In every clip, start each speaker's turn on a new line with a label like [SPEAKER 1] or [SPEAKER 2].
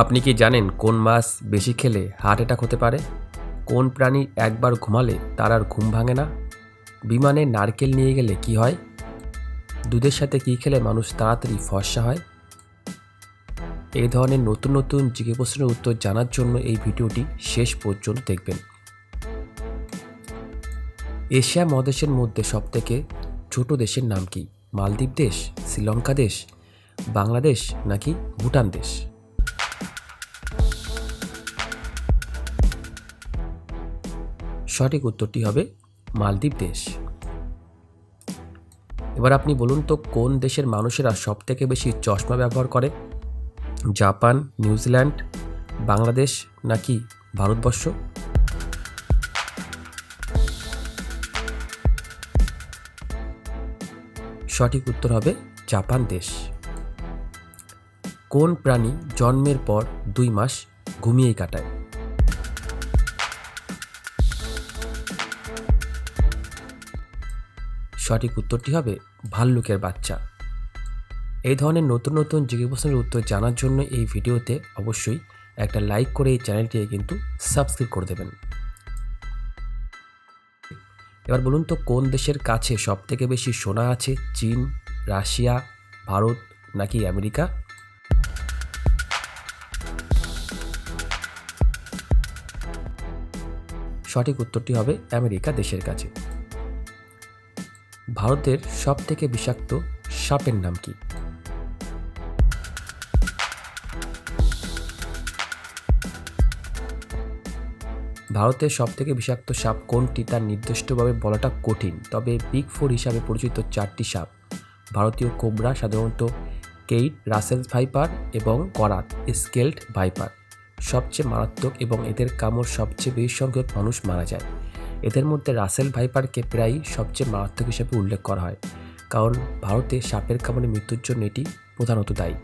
[SPEAKER 1] আপনি কি জানেন কোন মাছ বেশি খেলে হার্ট অ্যাটাক হতে পারে? কোন প্রাণী একবার ঘুমালে তার আর ঘুম ভাঙে না? বিমানে নারকেল নিয়ে গেলে কি হয়? দুধের সাথে কী খেলে মানুষ তাড়াতাড়ি ফর্সা হয়? এই ধরনের নতুন নতুন জিজ্ঞে প্রশ্নের উত্তর জানার জন্য এই ভিডিওটি শেষ পর্যন্ত দেখবেন। এশিয়া মহাদেশের মধ্যে সবথেকে ছোট দেশের নাম কি? মালদ্বীপ দেশ? শ্রীলঙ্কা দেশ? বাংলাদেশ? নাকি ভুটান দেশ? সঠিক উত্তরটি হবে মালদ্বীপ দেশ। এবার আপনি বলুন তো, কোন দেশের মানুষেরা সবথেকে বেশি চশমা ব্যবহার করে? জাপান, নিউজিল্যান্ড, বাংলাদেশ নাকি ভারতবর্ষ? সঠিক উত্তর হবে জাপান দেশ। কোন প্রাণী জন্মের পর দুই মাস ঘুমিয়েই কাটায়? সঠিক উত্তরটি হবে ভাল্লুকের বাচ্চা। এই ধরনের নতুন নতুন জিজ্ঞেস প্রশ্নের উত্তর জানার জন্য এই ভিডিওতে অবশ্যই একটা লাইক করে এই চ্যানেলটিকে কিন্তু সাবস্ক্রাইব করে দেবেন। এবার বলুন তো, কোন দেশের কাছে সবথেকে বেশি সোনা আছে? চীন, রাশিয়া, ভারত নাকি আমেরিকা? সঠিক উত্তরটি হবে আমেরিকা দেশের কাছে। ভারতের সবথেকে বিষাক্ত সাপের নাম কি? ভারতের সবথেকে বিষাক্ত সাপ কোনটি তার নির্দিষ্টভাবে বলাটা কঠিন, তবে বিগ ফোর হিসাবে পরিচিত চারটি সাপ, ভারতীয় কোবরা, সাধারণত কেইট, রাসেল ভাইপার এবং করাত স্কেলড ভাইপার। সবচেয়ে মারাত্মক এবং এদের কামড় সবচেয়ে বেশি সংখ্যক মানুষ মারা যায়। এদের মধ্যে রাসেল ভাইপারকে প্রায়ই সবচেয়ে মারাত্মক হিসেবে উল্লেখ করা হয়, কারণ ভারতে সাপের কামড়ে মৃত্যুর জন্য এটি প্রধানত দায়ী।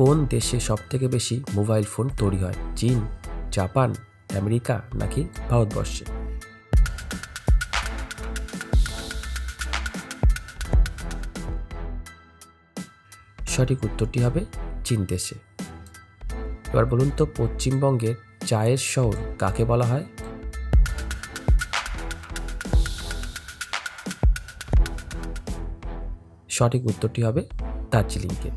[SPEAKER 1] কোন দেশে সবথেকে বেশি মোবাইল ফোন তৈরি হয়, চীন, জাপান, আমেরিকা নাকি ভারতবর্ষে? সঠিক উত্তরটি হবে চীন দেশে। এবার বলুন তো, পশ্চিমবঙ্গের চায়ের শহর কাকে বলা হয়? সঠিক উত্তরটি হবে দার্জিলিংকে।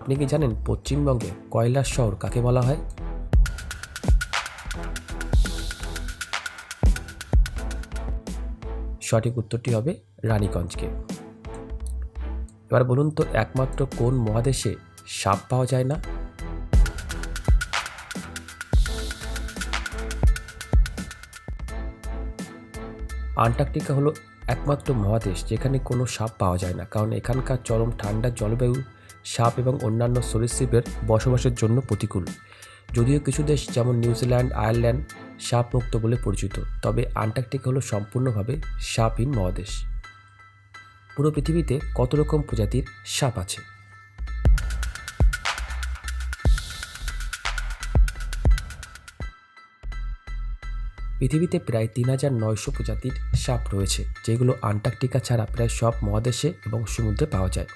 [SPEAKER 1] আপনি কি জানেন পশ্চিমবঙ্গে কয়লার শহর কাকে বলা হয়? সঠিক উত্তরটি হবে রানীগঞ্জকে। এবার বলুন তো, একমাত্র কোন মহাদেশে সাপ পাওয়া যায় না? আন্টার্কটিকা হলো একমাত্র মহাদেশ যেখানে কোনো সাপ পাওয়া যায় না, কারণ এখানকার চরম ঠান্ডা জলবায়ু, সাপ এবং অন্যান্য সরীসৃপের বসবাসের জন্য প্রতিকূল। যদিও কিছু দেশ যেমন নিউজিল্যান্ড আয়ারল্যান্ড সাপ মুক্ত বলে পরিচিত, তবে আন্টার্কটিকা হলো সম্পূর্ণভাবে সাপহীন মহাদেশ। পুরো পৃথিবীতে কত রকম প্রজাতির সাপ আছে? পৃথিবীতে প্রায় তিন হাজার নয়শো প্রজাতির সাপ রয়েছে, যেগুলো আন্টার্কটিকা ছাড়া প্রায় সব মহাদেশে এবং সমুদ্রে পাওয়া যায়।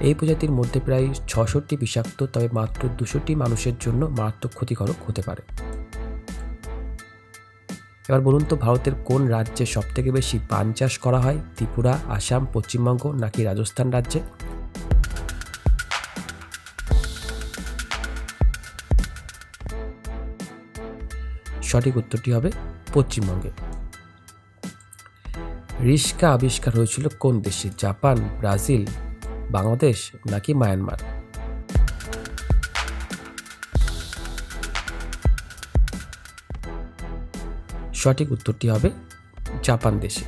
[SPEAKER 1] এই প্রজাতির মধ্যে প্রায় ছশোটি বিষাক্ত, তবে মাত্র দুশোটি মানুষের জন্য মারাত্মক ক্ষতিকারক হতে পারে। এবার বলুন তো, ভারতের কোন রাজ্যে সবথেকে বেশি পান চাষ করা হয়? ত্রিপুরা, আসাম, পশ্চিমবঙ্গ নাকি রাজস্থান রাজ্যে? সঠিক উত্তরটি হবে পশ্চিমবঙ্গে। রিস্কা আবিষ্কার হয়েছিল কোন দেশে? জাপান, ব্রাজিল, বাংলাদেশ নাকি মায়ানমার? সঠিক উত্তরটি হবে জাপান দেশে।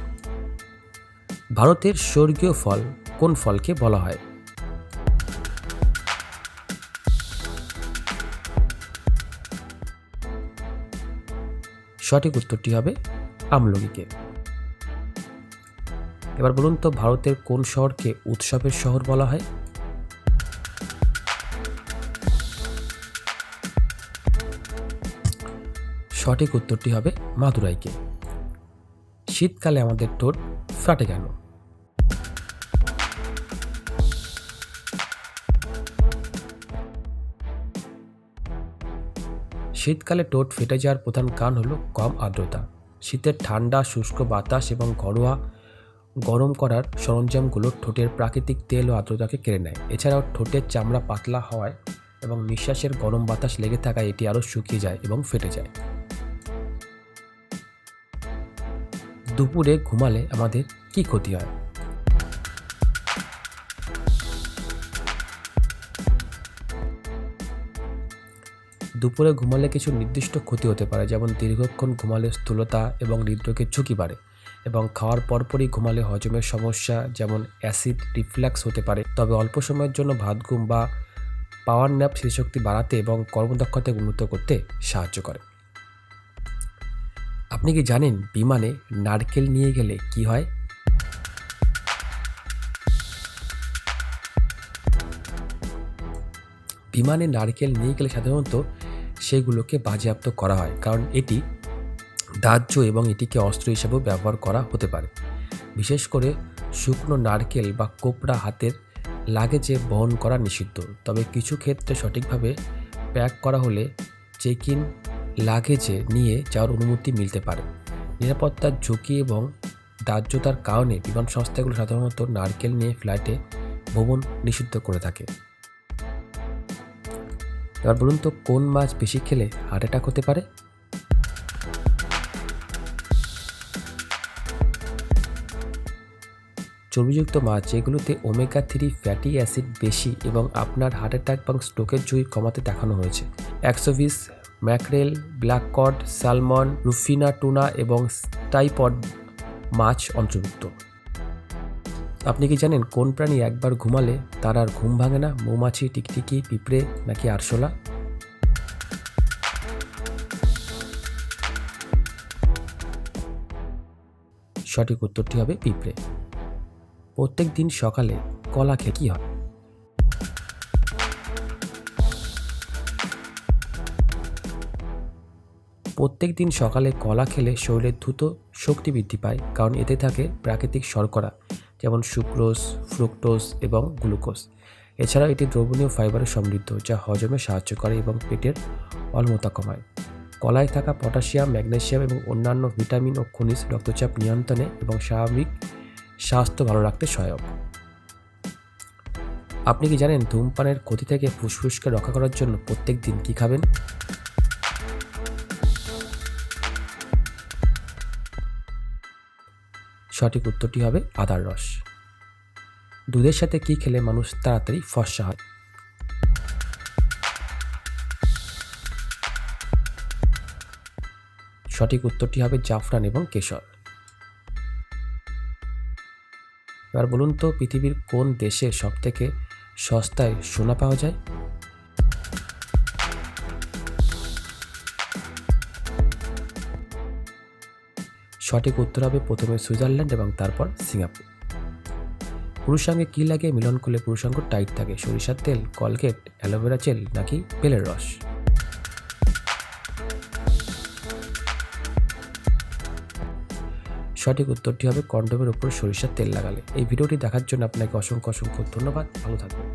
[SPEAKER 1] ভারতের স্বর্গীয় ফল কোন ফলকে বলা হয়? সঠিক উত্তরটি হবে আমলকিকে। এবার বলুন তো, ভারতের কোন শহরকে উৎসবের শহর বলা হয়? সঠিক উত্তরটি হবে মাদুরাইকে। শীতকালে আমাদের ঠোঁট ফাটে কেন? শীতকালে ঠোঁট ফেটে যাওয়ার প্রধান কারণ হলো কম আর্দ্রতা। শীতের ঠান্ডা, শুষ্ক বাতাস এবং ঘরোয়া গরম করার সরঞ্জামগুলো ঠোঁটের প্রাকৃতিক তেল ও আর্দ্রতাকে কেড়ে নেয়। এছাড়াও ঠোঁটের চামড়া পাতলা হওয়ায় এবং নিঃশ্বাসের গরম বাতাস লেগে থাকায় এটি আরও শুকিয়ে যায় এবং ফেটে যায়। দুপুরে ঘুমালে আমাদের কি ক্ষতি হয়? দুপুরে ঘুমালে কিছু নির্দিষ্ট ক্ষতি হতে পারে, যেমন দীর্ঘক্ষণ ঘুমালে স্থূলতা এবং হৃদরোগের ঝুঁকি বাড়ে এবং খাওয়ার পরপরই ঘুমালে হজমের সমস্যা, যেমন অ্যাসিড রিফ্ল্যাক্স হতে পারে। তবে অল্প সময়ের জন্য ভাত, ঘুম বা পাওয়ার ন্যাপ স্মৃতিশক্তি বাড়াতে এবং কর্মদক্ষতা উন্নত করতে সাহায্য করে। আপনি কি জানেন বিমানে নারকেল নিয়ে গেলে কি হয়? বিমানে নারকেল নিয়ে গেলে সাধারণত সেগুলোকে বাজেয়াপ্ত করা হয়। কারণ এটি দাহ্য এবং এটিকে অস্ত্র হিসেবেও ব্যবহার করা হতে পারে। বিশেষ করে শুকনো নারকেল বা কোপড়া হাতের লাগেজে বহন করা নিষিদ্ধ। তবে কিছু ক্ষেত্রে সঠিকভাবে প্যাক করা হলে চেক ইন লাগেজে নিয়ে যাওয়ার অনুমতি মিলতে পারে। নিরাপত্তার ঝুঁকি এবং দাহ্যতার কারণে বিমান সংস্থাগুলো সাধারণত নারকেল নিয়ে ফ্লাইটে ভ্রমণ নিষিদ্ধ করে থাকে। এবার বলুন তো, কোন মাছ বেশি খেলে হার্ট অ্যাটাক হতে পারে? চর্বিযুক্ত মাছ যেগুলোতে ওমেগা থ্রি ফ্যাটি অ্যাসিড বেশি এবং আপনার হার্ট অ্যাটাক এবং স্ট্রোকের ঝুঁকি কমাতে দেখানো হয়েছে। Anchovies mackerel black cod salmon রুফিনা tuna এবং টাইপড মাছ অন্তর্ভুক্ত। আপনি কি জানেন কোন প্রাণী একবার ঘুমালে তার আর ঘুম ভাঙে না? মৌমাছি, টিকটিকি, পিঁপড়ে নাকি আরশোলা? সঠিক উত্তরটি হবে পিঁপড়ে। প্রত্যেক দিন সকালে কলা খেয়ে কি হয়? প্রত্যেক দিন সকালে কলা খেলে শরীরের দ্রুত শক্তি বৃদ্ধি পায়, কারণ এতে থাকে প্রাকৃতিক শর্করা। যেমন সুক্রোজ, ফ্রুক্টোজ এবং গ্লুকোজ। এছাড়া এটি দ্রবণীয় ফাইবারে সমৃদ্ধ, যা হজমে সাহায্য করে এবং পেটের অলমতা কমায়। কলায় থাকা পটাশিয়াম ম্যাগনেশিয়াম এবং অন্যান্য ভিটামিন ও খনিজ রক্তচাপ নিয়ন্ত্রণে এবং স্বাভাবিক স্বাস্থ্য ভালো রাখতে সহায়ক। আপনি কি জানেন ধূমপানের ক্ষতি থেকে ফুসফুসকে রক্ষা করার জন্য প্রত্যেক দিন কী খাবেন? সঠিক উত্তরটি হবে আদার রস। দুধের সাথে কি খেলে মানুষ তাড়াতাড়ি ফর্সা হয়? সঠিক উত্তরটি হবে জাফরান এবং কেশর। এবার বলুন তো পৃথিবীর কোন দেশে সব থেকে সস্তায় সোনা পাওয়া যায়? সঠিক উত্তর হবে প্রথমে সুইজারল্যান্ড এবং তারপর সিঙ্গাপুর। পুরুষাঙ্গে কী লাগে? মিলন করলে পুরুষাঙ্গ টাইট থাকে। সরিষার তেল, কলগেট, অ্যালোভেরা জেল নাকি বেলের রস? সঠিক উত্তরটি হবে কন্ডোমের উপর সরিষার তেল লাগালে। এই ভিডিওটি দেখার জন্য আপনাকে অসংখ্য অসংখ্য ধন্যবাদ। ভালো থাকবেন।